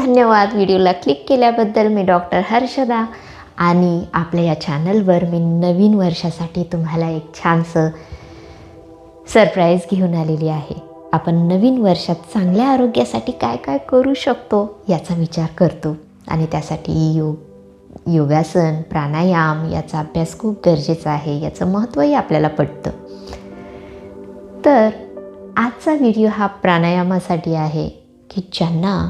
धन्यवाद. व्हिडिओला क्लिक केल्याबद्दल मी डॉक्टर हर्षदा आणि आपल्या या चॅनलवर मी नवीन वर्षासाठी तुम्हाला एक छानसं सरप्राईज घेऊन आलेली आहे. आपण नवीन वर्षात चांगल्या आरोग्यासाठी काय काय करू शकतो याचा विचार करतो. आणि त्यासाठी योग योगासन प्राणायाम याचा अभ्यास खूप गरजेचा आहे याचं महत्त्वही आपल्याला पटतं. तर आजचा व्हिडिओ हा प्राणायामासाठी आहे की ज्यांना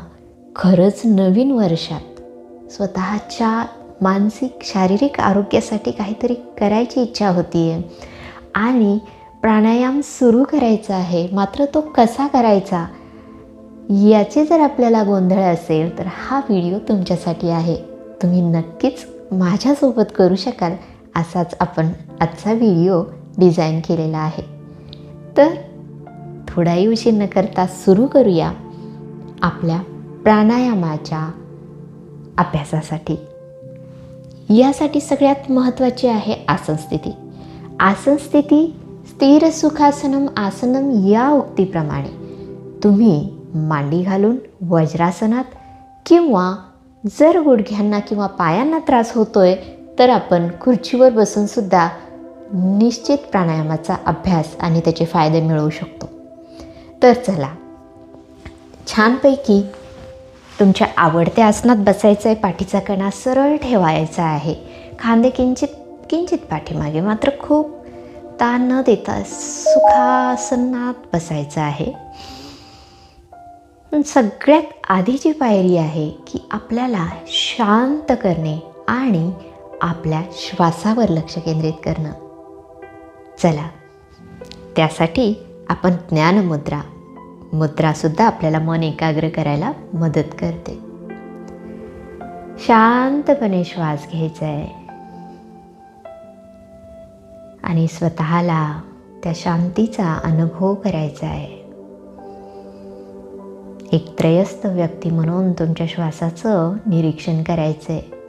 खरंच नवीन वर्षात स्वतःच्या मानसिक शारीरिक आरोग्यासाठी काहीतरी करायची इच्छा होती आहे आणि प्राणायाम सुरू करायचा आहे. मात्र तो कसा करायचा? याचे जर आपल्याला गोंधळ असेल तर हा व्हिडिओ तुमच्यासाठी आहे. तुम्ही नक्कीच माझ्यासोबत करू शकाल असाच आपण आजचा व्हिडिओ डिझाईन केलेला आहे. तर थोडाही उशीर न करता सुरू करूया आपल्या प्राणायामाच्या अभ्यासासाठी. यासाठी सगळ्यात महत्त्वाची आहे आसन स्थिती. आसन स्थिती स्थिर सुखासनम आसनम या उक्तीप्रमाणे. तुम्ही मांडी घालून वज्रासनात किंवा जर गुडघ्यांना किंवा पायांना त्रास होतोय तर आपण खुर्चीवर बसूनसुद्धा निश्चित प्राणायामाचा अभ्यास आणि त्याचे फायदे मिळवू शकतो. तर चला छानपैकी तुमच्या आवडत्या आसनात बसायचं आहे पाठीचा कणा सरळ ठेवायचा आहे. खांदे किंचित किंचित पाठीमागे मात्र खूप ताण न देता सुखासनात बसायचं आहे. पण सगळ्यात आधीची पायरी आहे की आपल्याला शांत करणे आणि आपल्या श्वासावर लक्ष केंद्रित करणं. चला त्यासाठी आपण ज्ञानमुद्रा मुद्रासुद्धा आपल्याला मन एकाग्र करायला मदत करते. शांतपणे श्वास घ्यायचा आहे आणि स्वतःला त्या शांतीचा अनुभव करायचा आहे एक त्रयस्थ व्यक्ती म्हणून तुमच्या श्वासाचं निरीक्षण करायचं आहे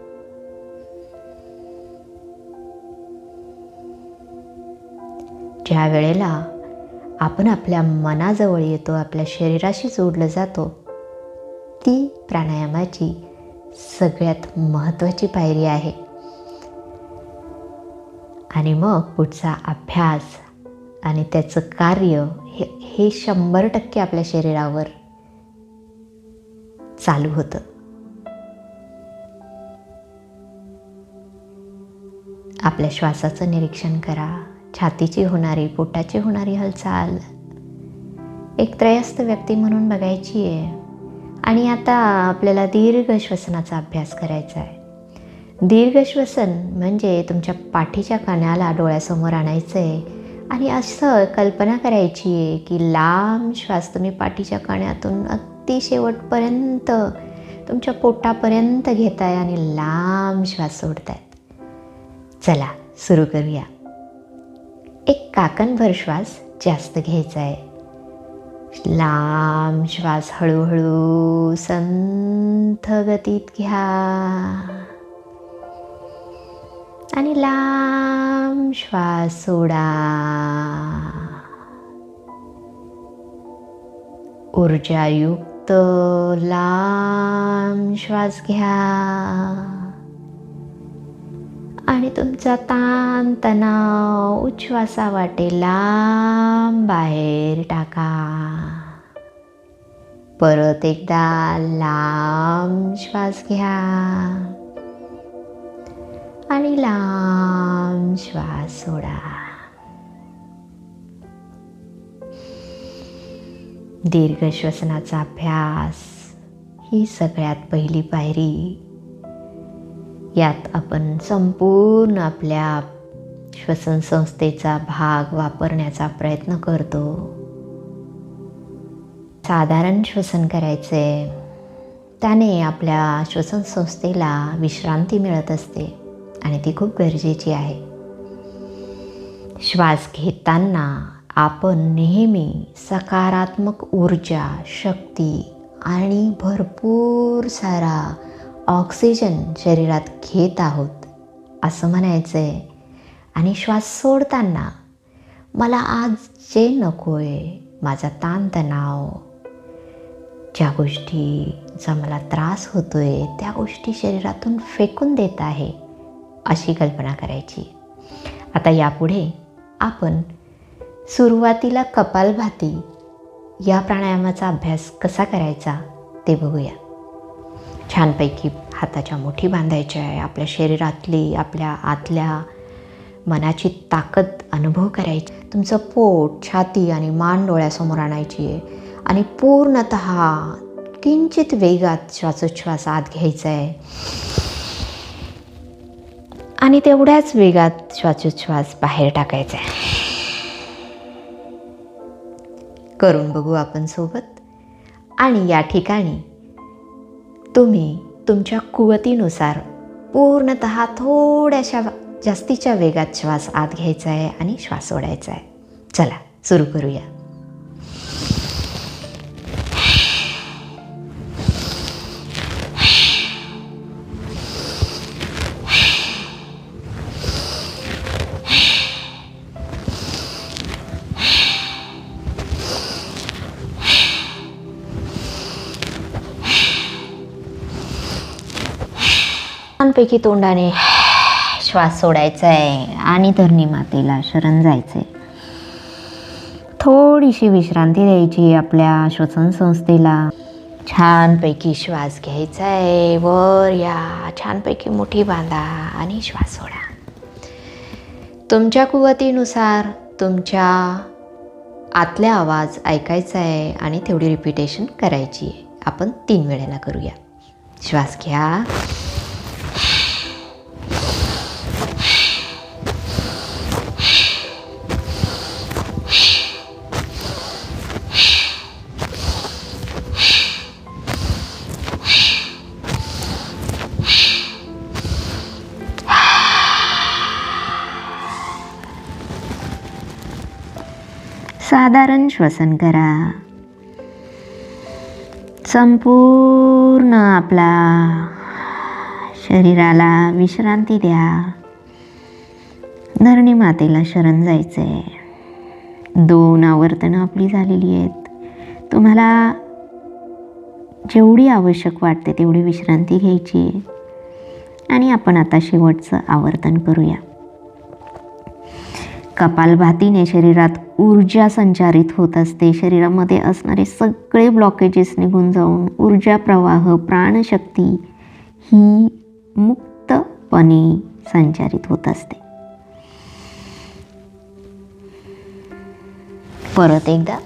ज्या वेळेला आपण आपल्या मनाजवळ येतो आपल्या शरीराशी जोडलं जातो ती प्राणायामाची सगळ्यात महत्त्वाची पायरी आहे. आणि मग पुढचा अभ्यास आणि त्याचं कार्य हे हे शंभर टक्के आपल्या शरीरावर चालू होतं. आपल्या श्वासाचं निरीक्षण करा. छातीची होणारी पोटाची होणारी हालचाल. एक त्रयस्थ व्यक्ती म्हणून बघायची आहे. आणि आता आपल्याला दीर्घ श्वसनाचा अभ्यास करायचा आहे. दीर्घ श्वसन म्हणजे तुमच्या पाठीच्या कानाला डोळ्यासमोर आणायचं आहे आणि असं कल्पना करायची आहे की लांब श्वास तुम्ही पाठीच्या काण्यातून अगदी शेवटपर्यंत तुमच्या पोटापर्यंत घेताय आणि लांब श्वास सोडतायत. चला सुरू करूया. एक काकणभर श्वास जास्त घ्यायचा आहे लांब श्वास हळूहळू संथ गतीत घ्या. आणि लांब श्वास सोडा. ऊर्जायुक्त लांब श्वास घ्या. आणि तुमचा ताण तणाव उच्छ्वासा वाटे लांब बाहेर टाका. परत एकदा लांब श्वास घ्या. आणि लांब श्वास सोडा. दीर्घ श्वसनाचा अभ्यास ही सगळ्यात पहिली पायरी. यात आपण संपूर्ण आपल्या श्वसन संस्थेचा भाग वापरण्याचा प्रयत्न करतो. साधारण श्वसन करायचे त्याने आपल्या श्वसन संस्थेला विश्रांती मिळत असते आणि ती खूप गरजेची आहे. श्वास घेताना आपण नेहमी सकारात्मक ऊर्जा शक्ती आणि भरपूर सारा ऑक्सिजन शरीरात घेत आहोत असं म्हणायचं आहे आणि श्वास सोडताना मला आज जे नको आहे माझा ताणतणाव ज्या गोष्टीचा मला त्रास होतो आहे त्या गोष्टी शरीरातून फेकून देत आहे अशी कल्पना करायची. आता यापुढे आपण सुरुवातीला कपालभाती या प्राणायामाचा अभ्यास कसा करायचा ते बघूया. छानपैकी हाताच्या मुठी बांधायच्या आहे. आपल्या शरीरातली आपल्या आतल्या मनाची ताकद अनुभव करायची तुमचं पोट छाती आणि मान डोळ्यासमोर आणायची आहे. आणि पूर्णत किंचित वेगात श्वासोच्छ्वास आत घ्यायचा आहे. आणि तेवढ्याच वेगात श्वासोच्छ्वास बाहेर टाकायचा आहे. करून बघू आपण सोबत. आणि या ठिकाणी तुम्ही तुमच्या कुवतीनुसार पूर्णत थोड्याशा जास्तीच्या वेगात श्वास आत घ्यायचा आहे आणि श्वास सोडायचा आहे. चला सुरू करूया. छानपैकी तोंडाने श्वास सोडायचा आहे आणि धरणी मातेला शरण जायचं आहे थोडीशी विश्रांती द्यायची आपल्या श्वसन संस्थेला. छानपैकी श्वास घ्यायचा आहे वर या छानपैकी मुठी बांधा आणि श्वास सोडा. तुमच्या कुवतीनुसार तुमच्या आतल्या आवाज ऐकायचा आहे आणि तेवढी रिपिटेशन करायची आहे. आपण तीन वेळेला करूया. श्वास घ्या. श्वसन करा. संपूर्ण आपला शरीराला विश्रांती द्या. धरणी मातेला शरण जायचं आहे दोन आवर्तनं आपली झालेली आहेत. तुम्हाला जेवढी आवश्यक वाटते तेवढी विश्रांती घ्यायची आहे. आणि आपण आता शेवटचं आवर्तन करूया. कपालभातीने शरीरात ऊर्जा संचारित होत असते. शरीरामध्ये असणारे सगळे ब्लॉकेजेस निघून जाऊन ऊर्जा प्रवाह प्राणशक्ती ही मुक्तपणे संचारित होत असते. परत एकदा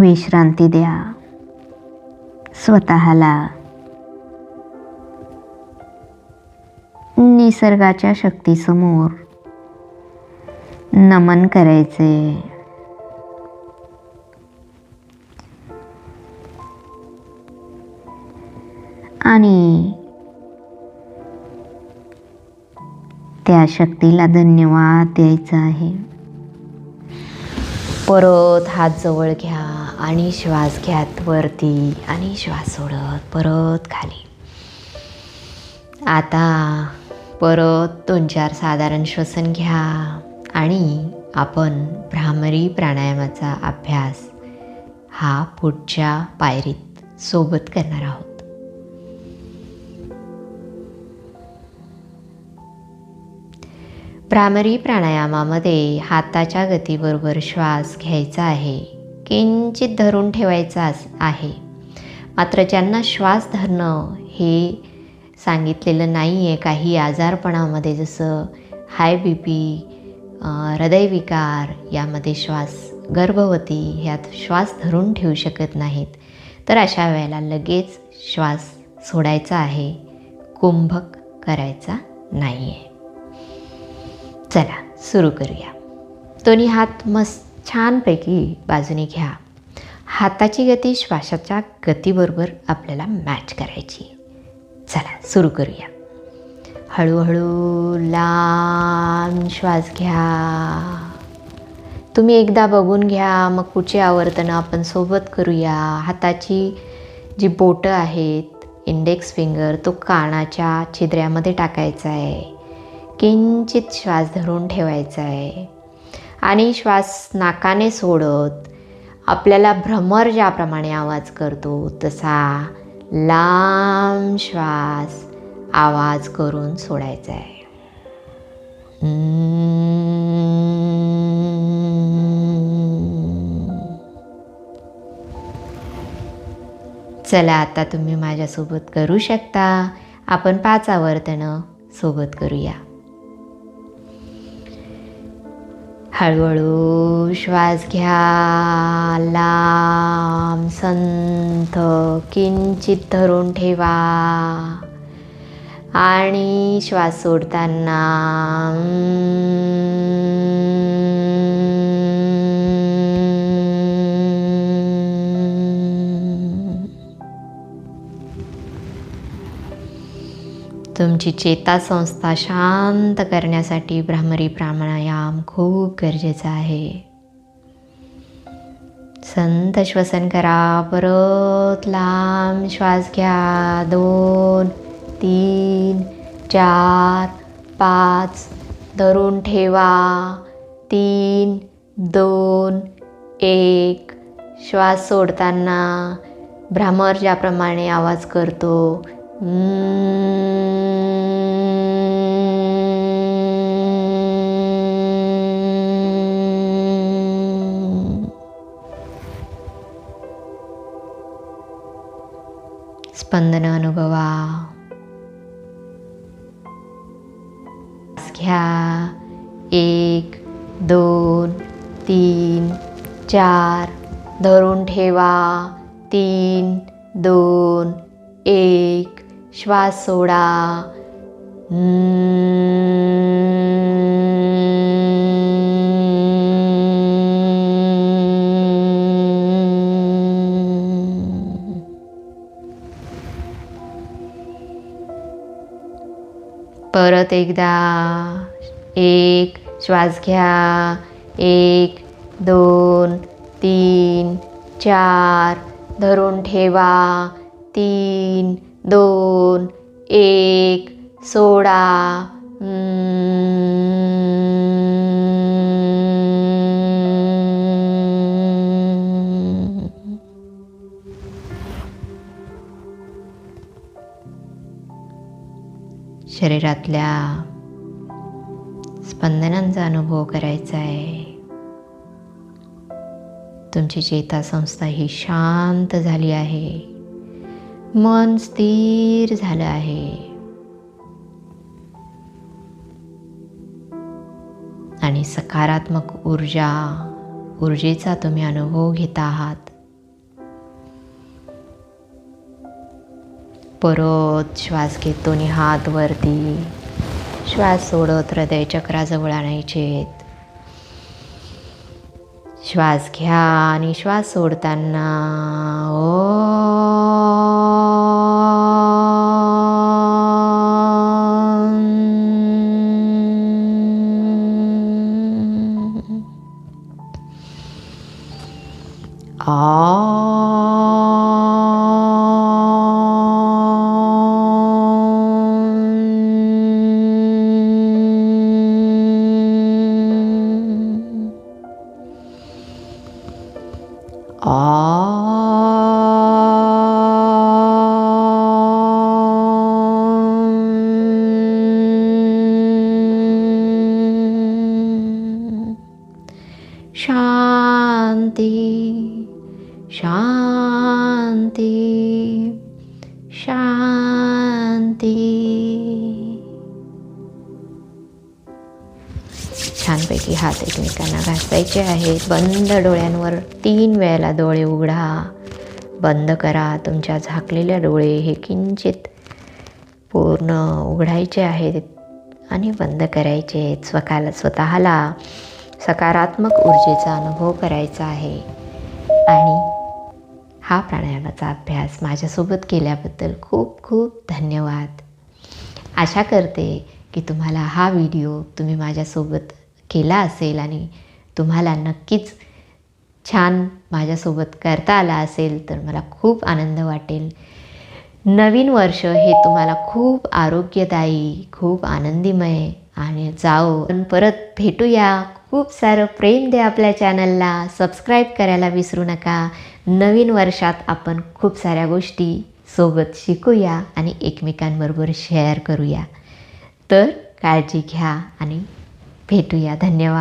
विश्रांती द्या. स्वतःला. निसर्गाच्या शक्तीसमोर नमन करायचे. आणि त्या शक्तीला धन्यवाद द्यायचा आहे. परत हात जवळ घ्या. आणि श्वास घ्यात वरती आणि श्वास सोडत परत खाली. आता परत दोन चार साधारण श्वसन घ्या आणि आपण भ्रामरी प्राणायामाचा अभ्यास हा पुढच्या पायरीत सोबत करणार आहोत. भ्रामरी प्राणायामामध्ये हाताच्या गतीबरोबर श्वास घ्यायचा आहे. किंचित धरून ठेवायचा आहे. मात्र ज्यांना श्वास धरणं हे सांगितलेलं नाही आहे काही आजारपणामध्ये जसं हाय बी पी हृदयविकार यामध्ये श्वास गर्भवती ह्यात श्वास धरून ठेवू शकत नाहीत. तर अशा वेळेला लगेच श्वास सोडायचा आहे कुंभक करायचा नाही आहे चला सुरू करूया. दोन्ही हात मस्त छानपैकी बाजूने घ्या. हाताची गती श्वासाच्या गतीबरोबर आपल्याला मॅच करायची. चला सुरू करूया. हळूहळू लांब श्वास घ्या. तुम्ही एकदा बघून घ्या मग पुढची आवर्तनं आपण सोबत करूया. हाताची जी बोटं आहेत इंडेक्स फिंगर तो कानाच्या छिद्र्यामध्ये टाकायचा आहे. किंचित श्वास धरून ठेवायचा आहे. आणि श्वास नाकाने सोडत. आपल्याला भ्रमर ज्याप्रमाणे आवाज करतो तसा लांब श्वास आवाज करून सोडायचा आहे. चला आता तुम्ही माझ्यासोबत करू शकता. आपण पाच आवर्तनं सोबत करूया. हळूहळू श्वास घ्या. लांब संथ किंचित धरून ठेवा. आणि श्वास सोडताना तुमची चेतासंस्था शांत करण्यासाठी भ्रामरी प्राणायाम खूप गरजेचा आहे. संत श्वसन करा परत लांब श्वास घ्या. दोन तीन चार पाच धरून ठेवा. तीन दोन एक श्वास सोडताना भ्रामर ज्याप्रमाणे आवाज करतो स्पंदन अनुभवा घ्या एक दोन तीन चार धरून ठेवा तीन दोन एक श्वास सोडा. परत एकदा. एक श्वास घ्या. एक दोन तीन चार. धरून ठेवा. तीन दोन एक सोळा. शरीरातल्या स्पंदनांचा अनुभव करायचा आहे. तुमची चेतासंस्था ही शांत झाली आहे. मन स्थिर झालं आहे. आणि सकारात्मक ऊर्जा ऊर्जेचा तुम्ही अनुभव घेत आहात. परत श्वास घेतो आणि हात वरती. श्वास सोडत हृदय चक्राजवळ आणायचे. श्वास घ्या आणि श्वास सोडताना शांती शांती शांती छानपैकी हात एकमेकांना घासायचे आहेत. बंद डोळ्यांवर तीन वेळेला डोळे उघडा. बंद करा. तुमच्या झाकलेल्या डोळे हे किंचित पूर्ण उघडायचे आहेत आणि बंद करायचे आहेत. स्वतःला स्वतःला सकारात्मक ऊर्जेचा अनुभव करायचा आहे. आणि हा प्राणायामाचा अभ्यास माझ्यासोबत केल्याबद्दल खूप खूप धन्यवाद. आशा करते की तुम्हाला हा व्हिडिओ तुम्ही माझ्यासोबत केला असेल आणि तुम्हाला नक्कीच छान माझ्यासोबत करता आला असेल तर मला खूप आनंद वाटेल. नवीन वर्ष हे तुम्हाला खूप आरोग्यदायी खूप आनंदीमय आणि जाओ पण परत भेटूया. खूप सारं प्रेम द्या आपल्या चॅनलला. सबस्क्राईब करायला विसरू नका. नवीन वर्षात आपण खूप साऱ्या गोष्टी सोबत शिकूया आणि एकमेकांबरोबर शेअर करूया. तर काळजी घ्या आणि भेटूया. धन्यवाद.